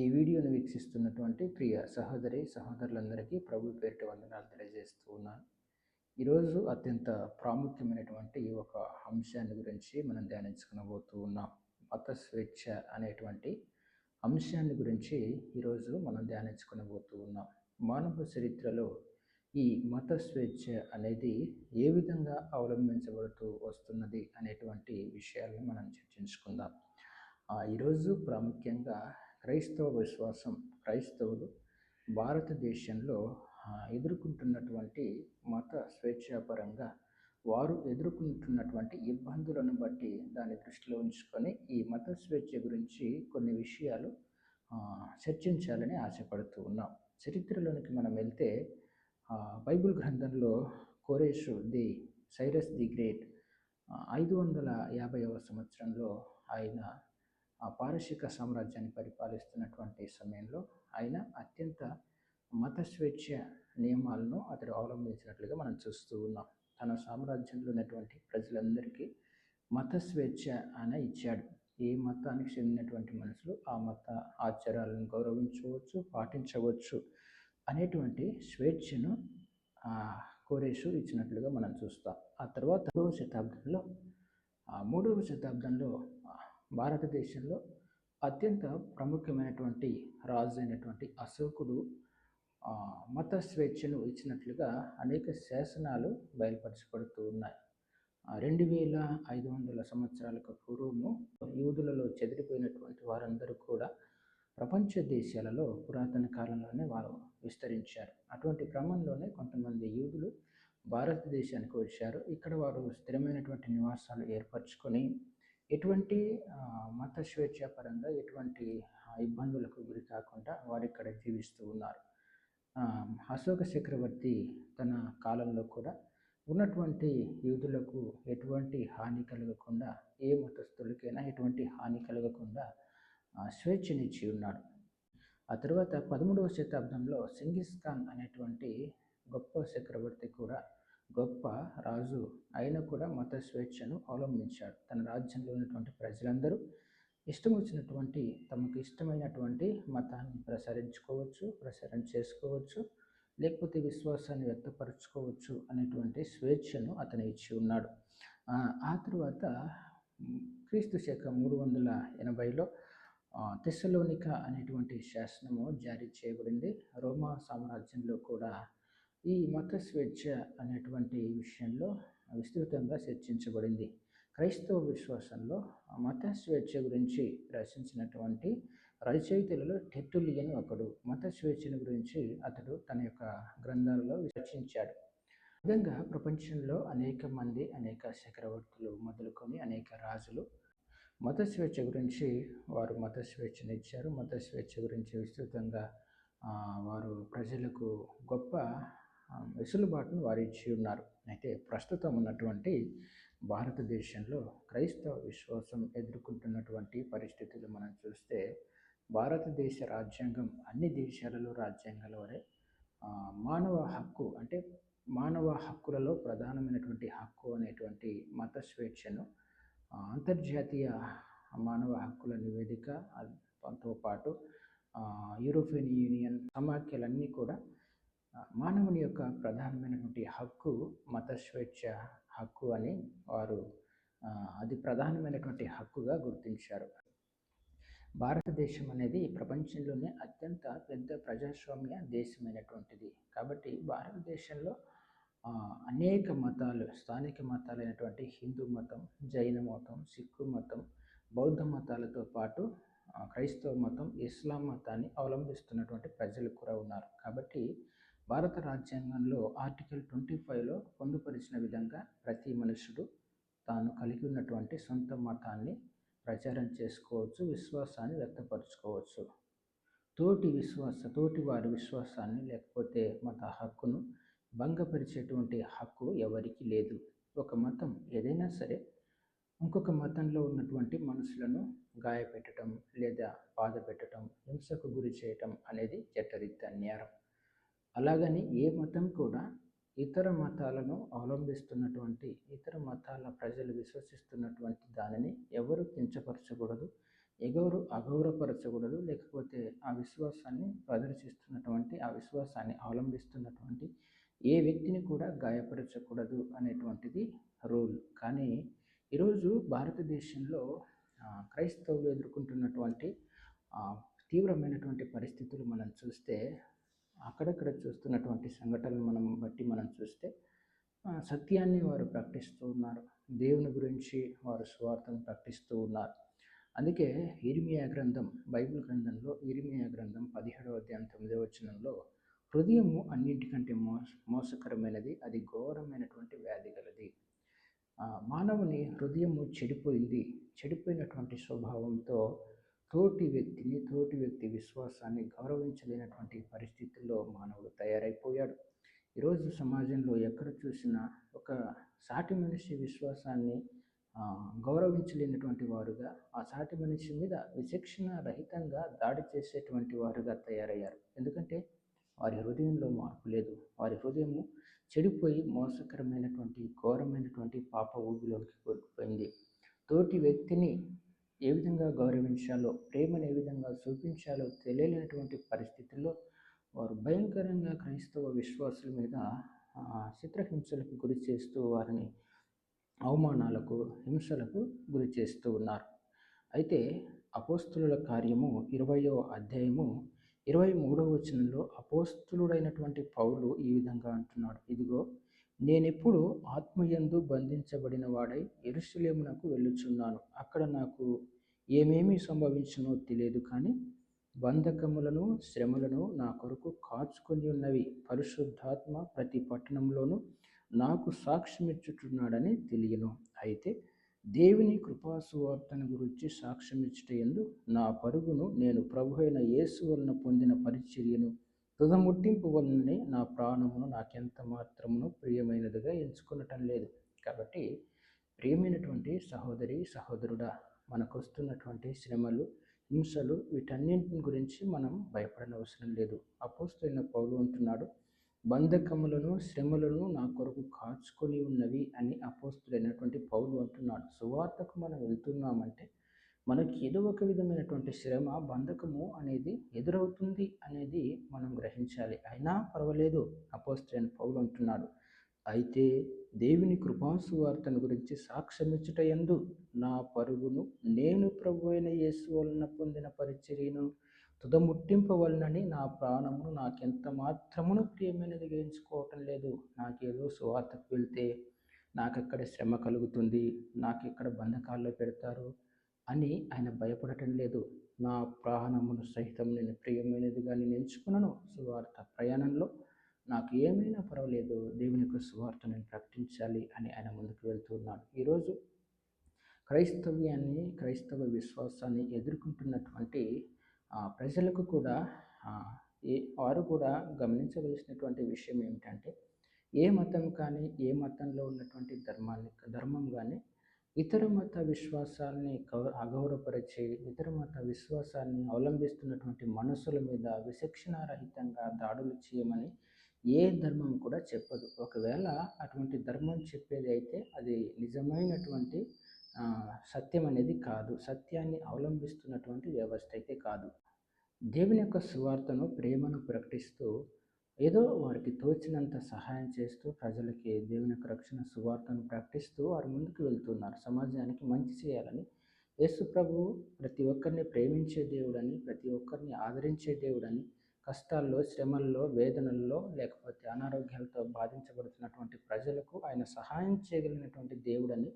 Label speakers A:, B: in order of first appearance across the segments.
A: ఈ వీడియోను వీక్షిస్తున్నటువంటి ప్రియ సహోదరి సహోదరులందరికీ ప్రభు పేరిట వందనాలు తెలియజేస్తూ ఉన్నాను. ఈరోజు అత్యంత ప్రాముఖ్యమైనటువంటి ఒక అంశాన్ని గురించి మనం ధ్యానించుకునబోతూ ఉన్నాం. మత స్వేచ్ఛ అనేటువంటి అంశాన్ని గురించి ఈరోజు మనం ధ్యానించుకునబోతూ ఉన్నాం. మానవ చరిత్రలో ఈ మత స్వేచ్ఛ అనేది ఏ విధంగా అవలంబించబడుతూ వస్తున్నది అనేటువంటి విషయాలను మనం చర్చించుకుందాం. ఈరోజు ప్రాముఖ్యంగా క్రైస్తవ విశ్వాసం క్రైస్తవులు భారతదేశంలో ఎదుర్కొంటున్నటువంటి మత స్వేచ్ఛాపరంగా వారు ఎదుర్కొంటున్నటువంటి ఇబ్బందులను బట్టి దాన్ని దృష్టిలో ఉంచుకొని ఈ మత స్వేచ్ఛ గురించి కొన్ని విషయాలు చర్చించాలని ఆశపడుతూ ఉన్నాం. చరిత్రలోనికి మనం వెళ్తే బైబిల్ గ్రంథంలో కోరేషు ది సైరస్ ది గ్రేట్ ఐదు వందల యాభైవ సంవత్సరంలో ఆయన ఆ పారసిక సామ్రాజ్యాన్ని పరిపాలిస్తున్నటువంటి సమయంలో ఆయన అత్యంత మత స్వేచ్ఛ నియమాలను అతడు అవలంబించినట్లుగా మనం చూస్తూ ఉన్నాం. తన సామ్రాజ్యంలో ఉన్నటువంటి ప్రజలందరికీ మత స్వేచ్ఛ అని ఇచ్చాడు. ఏ మతానికి చెందినటువంటి మనుషులు ఆ మత ఆచారాలను గౌరవించవచ్చు పాటించవచ్చు అనేటువంటి స్వేచ్ఛను కోరేషు ఇచ్చినట్లుగా మనం చూస్తాం. ఆ తర్వాత మూడవ శతాబ్దంలో మూడవ శతాబ్దంలో భారతదేశంలో అత్యంత ప్రాముఖ్యమైనటువంటి రాజు అయినటువంటి అశోకుడు మత స్వేచ్ఛను ఇచ్చినట్లుగా అనేక శాసనాలు బయలుపరచబడుతూ ఉన్నాయి. రెండు వేల ఐదు వందల సంవత్సరాలకు పూర్వము యూదులలో చెదిరిపోయినటువంటి వారందరూ కూడా ప్రపంచ దేశాలలో పురాతన కాలంలోనే వారు విస్తరించారు. అటువంటి క్రమంలోనే కొంతమంది యూదులు భారతదేశానికి వచ్చారు. ఇక్కడ వారు స్థిరమైనటువంటి నివాసాలు ఏర్పరచుకొని ఎటువంటి మత స్వేచ్ఛ పరంగా ఎటువంటి ఇబ్బందులకు గురి కాకుండా వారు ఇక్కడ జీవిస్తూ ఉన్నారు. అశోక చక్రవర్తి తన కాలంలో కూడా ఉన్నటువంటి యూదులకు ఎటువంటి హాని కలగకుండా ఏ మతస్థులకైనా ఎటువంటి హాని కలగకుండా స్వేచ్ఛనిచ్చి ఉన్నాడు. ఆ తర్వాత పదమూడవ శతాబ్దంలో సింగిస్ ఖాన్ అనేటువంటి గొప్ప చక్రవర్తి కూడా గొప్ప రాజు అయినా కూడా మత స్వేచ్ఛను అవలంబించాడు. తన రాజ్యంలో ఉన్నటువంటి ప్రజలందరూ ఇష్టం వచ్చినటువంటి తమకు ఇష్టమైనటువంటి మతాన్ని ప్రసరించుకోవచ్చు ప్రసారం చేసుకోవచ్చు లేకపోతే విశ్వాసాన్ని వ్యక్తపరచుకోవచ్చు అనేటువంటి స్వేచ్ఛను అతను ఇచ్చి ఉన్నాడు. ఆ తర్వాత క్రీస్తు శక మూడు వందల ఎనభైలో తెస్సలోనిక అనేటువంటి శాసనము జారీ చేయబడింది. రోమా సామ్రాజ్యంలో కూడా ఈ మత స్వేచ్ఛ అనేటువంటి విషయంలో విస్తృతంగా చర్చించబడింది. క్రైస్తవ విశ్వాసంలో మత స్వేచ్ఛ గురించి రచించినటువంటి రచయితలలో టెట్టులియన్ ఒకడు మత స్వేచ్ఛను గురించి అతడు తన యొక్క గ్రంథాలలో రచించాడు. విధంగా ప్రపంచంలో అనేక మంది అనేక చక్రవర్తులు మొదలుకొని అనేక రాజులు మత స్వేచ్ఛ గురించి వారు మత స్వేచ్ఛను ఇచ్చారు. మత స్వేచ్ఛ గురించి విస్తృతంగా వారు ప్రజలకు గొప్ప వెసులుబాటును వారు ఇచ్చి ఉన్నారు. అయితే ప్రస్తుతం ఉన్నటువంటి భారతదేశంలో క్రైస్తవ విశ్వాసం ఎదుర్కొంటున్నటువంటి పరిస్థితులు మనం చూస్తే భారతదేశ రాజ్యాంగం అన్ని దేశాలలో రాజ్యాంగాల వరే మానవ హక్కు అంటే మానవ హక్కులలో ప్రధానమైనటువంటి హక్కు అనేటువంటి మత స్వేచ్ఛను అంతర్జాతీయ మానవ హక్కుల నివేదికతో పాటు యూరోపియన్ యూనియన్ సమాఖ్యలన్నీ కూడా మానవుని యొక్క ప్రధానమైనటువంటి హక్కు మత స్వేచ్ఛ హక్కు అని వారు అది ప్రధానమైనటువంటి హక్కుగా గుర్తించారు. భారతదేశం అనేది ప్రపంచంలోనే అత్యంత పెద్ద ప్రజాస్వామ్య దేశమైనటువంటిది. కాబట్టి భారతదేశంలో అనేక మతాలు స్థానిక మతాలైనటువంటి హిందూ మతం జైన మతం సిక్కు మతం బౌద్ధ మతాలతో పాటు క్రైస్తవ మతం ఇస్లాం మతాన్ని అవలంబిస్తున్నటువంటి ప్రజలు కూడా ఉన్నారు. కాబట్టి భారత రాజ్యాంగంలో ఆర్టికల్ ట్వంటీ ఫైవ్లో పొందుపరిచిన విధంగా ప్రతి మనుషుడు తాను కలిగి ఉన్నటువంటి సొంత మతాన్ని ప్రచారం చేసుకోవచ్చు విశ్వాసాన్ని వ్యక్తపరచుకోవచ్చు. తోటి విశ్వాస తోటి వారి విశ్వాసాన్ని లేకపోతే మత హక్కును భంగపరిచేటువంటి హక్కు ఎవరికి లేదు. ఒక మతం ఏదైనా సరే ఇంకొక మతంలో ఉన్నటువంటి మనుషులను గాయపెట్టడం లేదా బాధ పెట్టడం హింసకు గురి చేయటం అనేది చట్టరీత్యా నేరం. అలాగని ఏ మతం కూడా ఇతర మతాలను అవలంబిస్తున్నటువంటి ఇతర మతాల ప్రజలు విశ్వసిస్తున్నటువంటి దానిని ఎవరు కించపరచకూడదు ఎవరు అగౌరవపరచకూడదు లేకపోతే ఆ విశ్వాసాన్ని ప్రదర్శిస్తున్నటువంటి ఆ విశ్వాసాన్ని అవలంబిస్తున్నటువంటి ఏ వ్యక్తిని కూడా గాయపరచకూడదు అనేటువంటిది రూల్. కానీ ఈరోజు భారతదేశంలో క్రైస్తవులు ఎదుర్కొంటున్నటువంటి తీవ్రమైనటువంటి పరిస్థితులు మనం చూస్తే అక్కడక్కడ చూస్తున్నటువంటి సంఘటనలు మనం బట్టి మనం చూస్తే సత్యాన్ని వారు ప్రకటిస్తూ ఉన్నారు. దేవుని గురించి వారు స్వార్థను ప్రకటిస్తూ ఉన్నారు. అందుకే ఇరిమియా గ్రంథం బైబిల్ గ్రంథంలో ఇరిమియా గ్రంథం పదిహేడవ అధ్యాయం తొమ్మిదవ వచనంలో హృదయము అన్నింటికంటే మోస మోసకరమైనది అది ఘోరమైనటువంటి వ్యాధి గలది. మానవుని హృదయము చెడిపోయింది. చెడిపోయినటువంటి స్వభావంతో తోటి వ్యక్తిని తోటి వ్యక్తి విశ్వాసాన్ని గౌరవించలేనటువంటి పరిస్థితుల్లో మానవుడు తయారైపోయాడు. ఈరోజు సమాజంలో ఎక్కడ చూసినా ఒక సాటి మనిషి విశ్వాసాన్ని గౌరవించలేనటువంటి వారుగా ఆ సాటి మనిషి మీద విచక్షణ రహితంగా దాడి చేసేటువంటి వారుగా తయారయ్యారు. ఎందుకంటే వారి హృదయంలో మార్పు లేదు. వారి హృదయము చెడిపోయి మోసకరమైనటువంటి ఘోరమైనటువంటి పాప ఊబిలోకి కోల్పోయింది. తోటి వ్యక్తిని ఏ విధంగా గౌరవించాలో ప్రేమను ఏ విధంగా చూపించాలో తెలియలేనటువంటి పరిస్థితుల్లో వారు భయంకరంగా క్రైస్తవ విశ్వాసుల మీద చిత్రహింసలకు గురి చేస్తూ వారిని అవమానాలకు హింసలకు గురి చేస్తూ ఉన్నారు. అయితే అపోస్తుల కార్యము ఇరవయో అధ్యాయము ఇరవై మూడవ వచనంలో అపోస్తులుడైనటువంటి పౌలు ఈ విధంగా అంటున్నాడు. ఇదిగో నేనెప్పుడు ఆత్మయందు బంధించబడిన వాడై ఎరుసలేమునకు వెళ్ళుచున్నాను. అక్కడ నాకు ఏమేమి సంభవించునో తెలియదు కానీ బంధకములను శ్రమలను నా కొరకు కాచుకొని ఉన్నవి పరిశుద్ధాత్మ ప్రతి పట్టణంలోనూ నాకు సాక్ష్యమిచ్చుచున్నాడని తెలియను. అయితే దేవుని కృపాసువార్తను గురించి సాక్ష్యమిచ్చుట ఎందు నా పరుగును నేను ప్రభు అయిన యేసు వలన పొందిన పరిచర్యను తుదముట్టింపు వలననే నా ప్రాణమును నాకెంత మాత్రమును ప్రియమైనదిగా ఎంచుకునటం లేదు. కాబట్టి ప్రియమైనటువంటి సహోదరి సహోదరుడా మనకొస్తున్నటువంటి శ్రమలు హింసలు వీటన్నింటి గురించి మనం భయపడనవసరం లేదు. అపోస్తున్న పౌలు అంటున్నాడు బంధకములను శ్రమలను నా కొరకు కాచుకొని ఉన్నవి అని అపోస్తులైనటువంటి పౌలు అంటున్నాడు. సువార్తకు మనం వెళ్తున్నామంటే మనకి ఏదో ఒక విధమైనటువంటి శ్రమ బంధకము అనేది ఎదురవుతుంది అనేది మనం గ్రహించాలి. అయినా పర్వాలేదు అపోస్టైన్ పౌలు అంటున్నాడు. అయితే దేవుని కృపాసు వార్తను గురించి సాక్ష్యమిచ్చుట ఎందు నా పరుగును నేను ప్రభు అయిన యేసు వలన పొందిన పరిచర్యను తుదముట్టింపవలనని నా ప్రాణమును నాకెంత మాత్రమును ప్రియమైనది ఎంచుకోవటం లేదు. నాకేదో సువార్తకు వెళ్తే నాకెక్కడ శ్రమ కలుగుతుంది నాకెక్కడ బంధకాల్లో పెడతారు అని ఆయన భయపడటం లేదు. నా ప్రాణమును సహితం నేను ప్రియమైనదిగా నేను ఎంచుకున్నాను సువార్త ప్రయాణంలో నాకు ఏమైనా పర్వాలేదు. దేవుని యొక్క సువార్త నేను ప్రకటించాలి అని ఆయన ముందుకు వెళ్తున్నాడు ఈరోజు క్రైస్తవ్యాన్ని క్రైస్తవ విశ్వాసాన్ని ఎదుర్కొంటున్నటువంటి ప్రజలకు కూడా ఏ వారు కూడా గమనించవలసినటువంటి విషయం ఏమిటంటే ఏ మతం కానీ ఏ మతంలో ఉన్నటువంటి ధర్మాన్ని ధర్మం కానీ ఇతర మత విశ్వాసాలని అగౌరవపరిచి ఇతర మత విశ్వాసాన్ని అవలంబిస్తున్నటువంటి మనసుల మీద విచక్షణారహితంగా దాడులు చేయమని ఏ ధర్మం కూడా చెప్పదు. ఒకవేళ అటువంటి ధర్మం చెప్పేది అయితే అది నిజమైనటువంటి సత్యం అనేది కాదు. సత్యాన్ని అవలంబిస్తున్నటువంటి వ్యవస్థ అయితే కాదు. దేవుని యొక్క సువార్తను ప్రేమను ప్రకటిస్తూ ఏదో వారికి తోచినంత సహాయం చేస్తూ ప్రజలకి దేవుని యొక్క రక్షణ సువార్తను ప్రకటిస్తూ వారు ముందుకు వెళ్తున్నారు. సమాజానికి మంచి చేయాలని యేసు ప్రభు ప్రతి ఒక్కరిని ప్రేమించే దేవుడని ప్రతి ఒక్కరిని ఆదరించే దేవుడని కష్టాల్లో శ్రమల్లో వేదనల్లో లేకపోతే అనారోగ్యాలతో బాధించబడుతున్నటువంటి ప్రజలకు ఆయన సహాయం చేయగలిగినటువంటి దేవుడని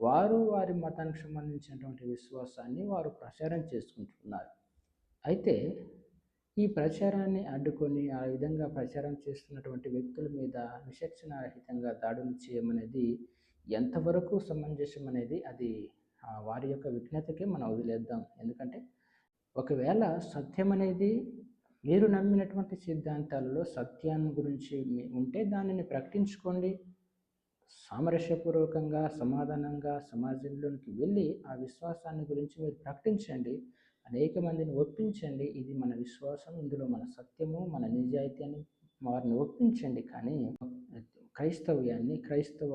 A: వారు వారి మతానికి సంబంధించినటువంటి విశ్వాసాన్ని వారు ప్రచారం చేసుకుంటున్నారు. అయితే ఈ ప్రచారాన్ని అడ్డుకొని ఆ విధంగా ప్రచారం చేస్తున్నటువంటి వ్యక్తుల మీద విచక్షణారహితంగా దాడులు చేయమనేది ఎంతవరకు సమంజసం అనేది అది వారి యొక్క విజ్ఞతకే మనం వదిలేద్దాం. ఎందుకంటే ఒకవేళ సత్యం అనేది మీరు నమ్మినటువంటి సిద్ధాంతాలలో సత్యాన్ని గురించి ఉంటే దానిని ప్రకటించుకోండి. సామరస్యపూర్వకంగా సమాధానంగా సమాజంలోనికి వెళ్ళి ఆ విశ్వాసాన్ని గురించి మీరు ప్రకటించండి. అనేక మందిని ఒప్పించండి. ఇది మన విశ్వాసం ఇందులో మన సత్యము మన నిజాయితీ అని వారిని ఒప్పించండి. కానీ క్రైస్తవ్యాన్ని క్రైస్తవ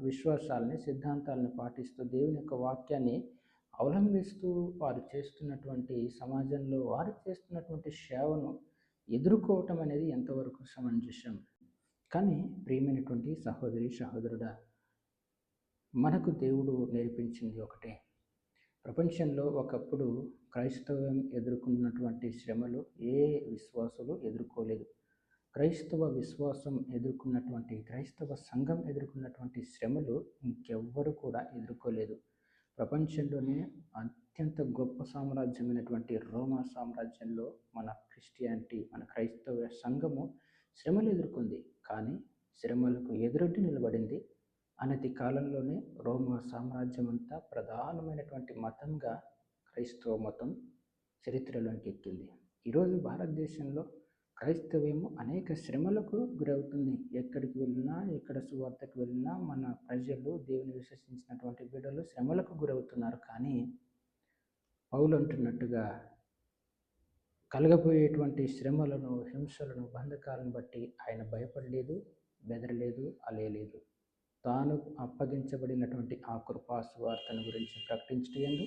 A: విశ్వాసాలని సిద్ధాంతాలను పాటిస్తూ దేవుని యొక్క వాక్యాన్ని అవలంబిస్తూ వారు చేస్తున్నటువంటి సమాజంలో వారు చేస్తున్నటువంటి సేవను ఎదుర్కోవటం అనేది ఎంతవరకు సమంజసం? కానీ ప్రియమైనటువంటి సహోదరి సహోదరుడా మనకు దేవుడు నేర్పించింది ఒకటే. ప్రపంచంలో ఒకప్పుడు క్రైస్తవం ఎదుర్కొన్నటువంటి శ్రమలు ఏ విశ్వాసులు ఎదుర్కోలేదు. క్రైస్తవ విశ్వాసం ఎదుర్కొన్నటువంటి క్రైస్తవ సంఘం ఎదుర్కొన్నటువంటి శ్రమలు ఇంకెవ్వరు కూడా ఎదుర్కోలేదు. ప్రపంచంలోనే అత్యంత గొప్ప సామ్రాజ్యమైనటువంటి రోమా సామ్రాజ్యంలో మన క్రిస్టియానిటీ మన క్రైస్తవ సంఘము శ్రమలు ఎదుర్కొంది. కానీ శ్రమలకు ఎదురొడ్డి నిలబడింది. అనతి కాలంలోనే రోమా సామ్రాజ్యం అంతా ప్రధానమైనటువంటి మతంగా క్రైస్తవ మతం చరిత్రలోకి ఎక్కింది. ఈరోజు భారతదేశంలో క్రైస్తవ్యము అనేక శ్రమలకు గురవుతుంది. ఎక్కడికి వెళ్ళినా ఎక్కడ సువార్తకు వెళ్ళినా మన ప్రజలు దేవుని విశ్వసించినటువంటి బిడ్డలు శ్రమలకు గురవుతున్నారు. కానీ పౌలు అంటున్నట్టుగా కలగబోయేటువంటి శ్రమలను హింసలను బంధకాలను బట్టి ఆయన భయపడలేదు బెదరలేదు అలేలేదు తాను అప్పగించబడినటువంటి ఆ కృపాసువార్తను గురించి ప్రకటించటందు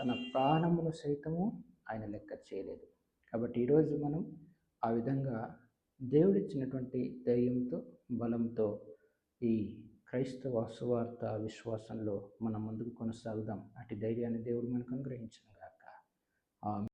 A: తన ప్రాణమును సైతము ఆయన లెక్క చేయలేదు. కాబట్టి ఈరోజు మనం ఆ విధంగా దేవుడిచ్చినటువంటి ధైర్యంతో బలంతో ఈ క్రైస్తవ సువార్త విశ్వాసంలో మనం ముందుకు కొనసాగుదాం. అటు ధైర్యాన్ని దేవుడు మనకు అనుగ్రహించను గాక.